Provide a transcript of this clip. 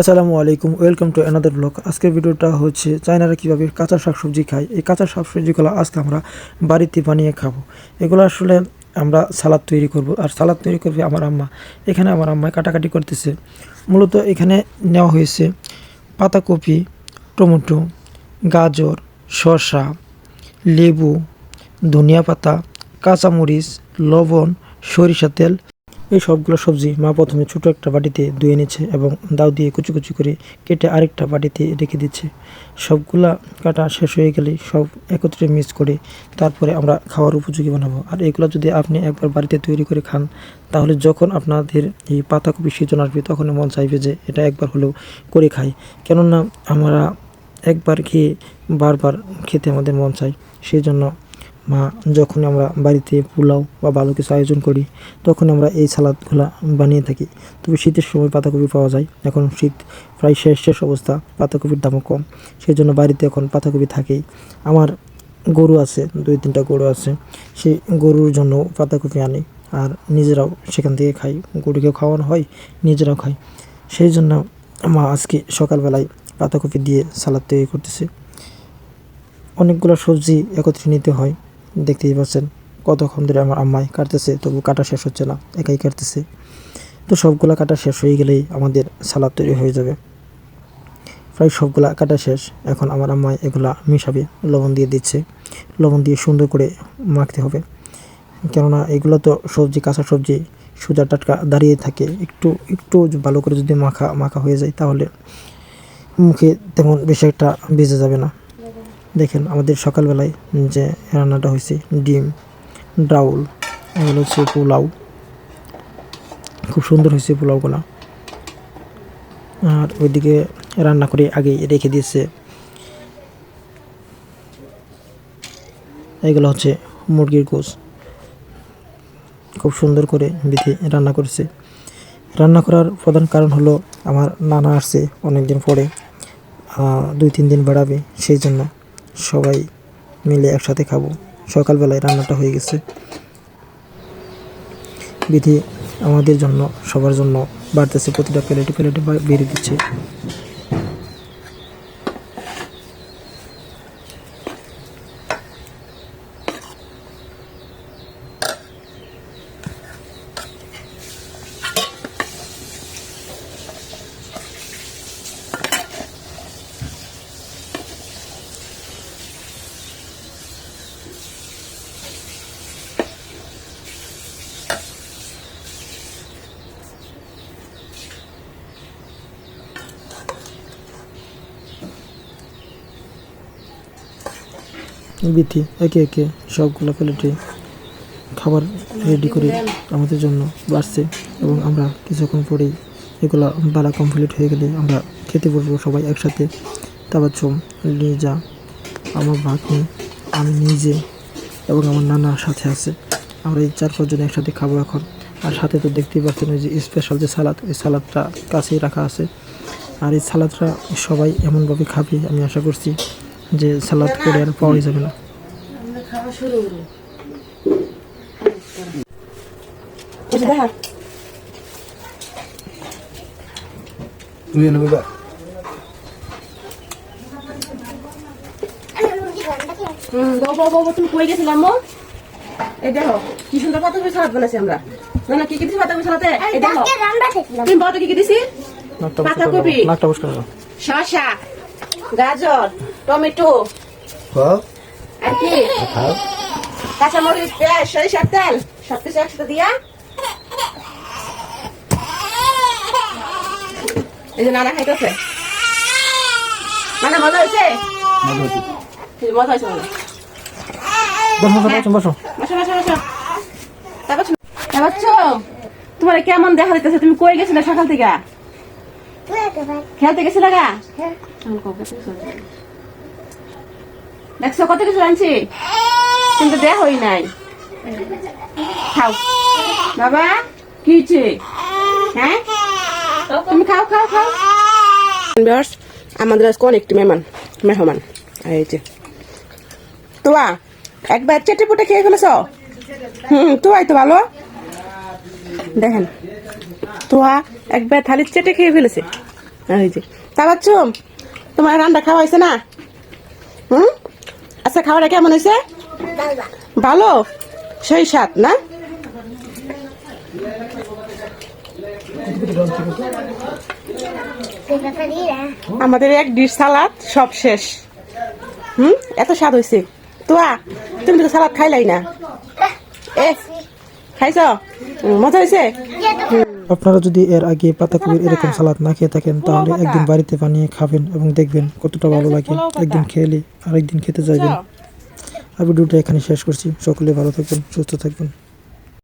আসসালামু আলাইকুম, welcome to another blog আজকের ভিডিওটা হচ্ছে চায়নারা কীভাবে কাঁচা শাকসবজি খায়। এই কাঁচা শাকসবজিগুলো আজকে আমরা বাড়িতে বানিয়ে খাব। এগুলো আসলে আমরা সালাদ তৈরি করব। আর সালাদ তৈরি করবে আমার আম্মা। এখানে আমার আম্মা কাটাকাটি করতেছে। মূলত এখানে নেওয়া হয়েছে পাতাকপি, টমেটো, গাজর, শসা, লেবু, ধনিয়া পাতা, কাঁচামরিচ, লবণ, সরিষা তেল এই সবগুলো সবজি মা প্রথমে ছোট একটা বাটিতে ধুয়ে নিচ্ছে এবং দাও দিয়ে কুচি কুচি করে কেটে আরেকটা বাটিতে রেখে দিচ্ছে। সবগুলা কাটা শেষ হয়ে গেলে সব একত্রে মিক্স করে তারপরে আমরা খাওয়ার উপযোগী বানাবো। আর এগুলো যদি আপনি একবার বাড়িতে তৈরি করে খান, তাহলে যখন আপনাদের এই পাতাকপি সিজন আসবে তখন মন চাইবে যে এটা একবার হলেও করে খাই। কেননা আমরা একবার খেয়ে বারবার খেতে আমাদের মন চাই সেই জন্য মা যখন আমরা বাড়িতে পোলাও বা ভালো কিছু আয়োজন করি, তখন আমরা এই সালাদগুলা বানিয়ে থাকি। তবে শীতের সময় পাতাকপি পাওয়া যায়। এখন শীত প্রায় শেষ শেষ অবস্থা, পাতাকপির দামও কম। সেই জন্য বাড়িতে এখন পাতাকপি থাকেই। আমার গরু আছে, দুই তিনটা গরু আছে। সেই গরুর জন্য পাতাকপি আনি আর নিজেরাও সেখান থেকে খাই। গরুকেও খাওয়ানো হয়, নিজেরাও খাই। সেই জন্য মা আজকে সকালবেলায় পাতাকপি দিয়ে সালাদ তৈরি করতেছে। অনেকগুলো সবজি একত্রে নিতে হয়। দেখতেই পাচ্ছেন কতক্ষণ ধরে আমার আম্মাই কাটতেছে, তবু কাটা শেষ হচ্ছে না, একাই কাটতেছে। তো সবগুলা কাটা শেষ হয়ে গেলেই আমাদের সালাদ তৈরি হয়ে যাবে। প্রায় সবগুলা কাটা শেষ, এখন আমার আম্মাই এগুলা মিশাবে, লবণ দিয়ে দিচ্ছে। লবণ দিয়ে সুন্দর করে মাখতে হবে। কেননা এগুলো তো সবজি, কাঁচা সবজি, সোজা টাটকা দাঁড়িয়ে থাকে। একটু একটু ভালো করে যদি মাখা মাখা হয়ে যায়, তাহলে মুখে তেমন বেশি একটা বেজে যাবে না। দেখেন আমাদের সকালবেলায় যে রান্নাটা হয়েছে, ডিম, ডাউল, এগুলো হচ্ছে পোলাও। খুব সুন্দর হয়েছে পোলাওগুলো। আর ওইদিকে রান্না করে আগে রেখে দিয়েছে। এগুলো হচ্ছে মুরগির গোস খুব সুন্দর করে বিধি রান্না করেছে। রান্না করার প্রধান কারণ হলো আমার নানা আসছে অনেকদিন পরে দুই তিন দিন বেড়াবে, সেই জন্য সবাই মিলে একসাথে খাব। সকালবেলায় রান্নাটা হয়ে গেছে। বিধি আমাদের জন্য, সবার জন্য বাড়তেছে। প্রতিটা প্লেটে প্লেটে বেড়ে দিচ্ছে। বিধি, একে একে সবগুলো প্লেটে খাবার রেডি করে আমাদের জন্য বাড়ছে এবং আমরা কিছুক্ষণ পরেই এগুলো বালা কমপ্লিট হয়ে গেলে আমরা খেতে বসবো সবাই একসাথে। তাবাচ্ছম লিজা, আমার ভাগ্নি, আমি নিজে এবং আমার নানার সাথে আছে। আমরা এই চার পাঁচজন একসাথে খাব এখন। আর সাথে তো দেখতেই পাচ্ছেন ওই যে স্পেশাল যে সালাদ, এই সালাদটা কাছেই রাখা আছে। আর এই সালাদটা সবাই এমনভাবে খাবে, আমি আশা করছি। যে সালাদ করে আর পাওয়াই যাবে না তুমি কই গেছিলাম এই দেখো কি সুন্দর সালাদ বানাইছি আমরা না না কি কি দিছি পাতাকপি। সালাতে এই দেখো তুমি কি কি দিছি করো। শসা গাজর টমেটো। আর কি কাঁচামরিচ পেঁয়াজ সরিষার তেল। সব কিছু একসাথে দিয়া। এই যে নানা খাইতেছে। মানে মজা হয়েছে? মজা হচ্ছে মজা বসো বসো বসো বসো। বসো বসো তারপর তারপর তোমার কেমন দেখা দিতেছে? তুমি কই গেছিলে সকাল থেকে? খেলতে গেছিলে গা আমি কবে থেকে চলছি। দেখছ কত কিছু আনছি? কিন্তু দেয়া হই নাই। খাও। বাবা কি হ্যাঁ? তুমি খাও খাও খাও। Viewers, আমাদের আজকে অনেকটি মেহমান মেহমান। এই যে। তোয়া একবার চেটে পুটে খেয়ে ফেলেছ? হুম তোয়াই তো ভালো। দেখেন তোয়া একবার থালির চেটে খেয়ে ফেলেছে। এই যে। তা বাচ্চুম তোমার রান্না খাওয়া হয়েছে না? হুম? আচ্ছা খাওয়াটা কেমন হয়েছে? ভালো। সেই স্বাদ না? আমাদের এক ডিশ সালাদ সব শেষ। হুম? এত স্বাদ হয়েছে। তোয়া তুমি তো সালাদ খাইলাই না। এ খাইছ? হুম, মজা হয়েছে? আপনারা যদি এর আগে পাতাকপির এরকম সালাদ না খেয়ে থাকেন তাহলে একদিন বাড়িতে বানিয়ে খাবেন এবং দেখবেন কতটা ভালো লাগে। একদিন খেলে আরেকদিন খেতে যাবেন। আর ভিডিওটা এখানে শেষ করছি। সকলে ভালো থাকবেন সুস্থ থাকবেন।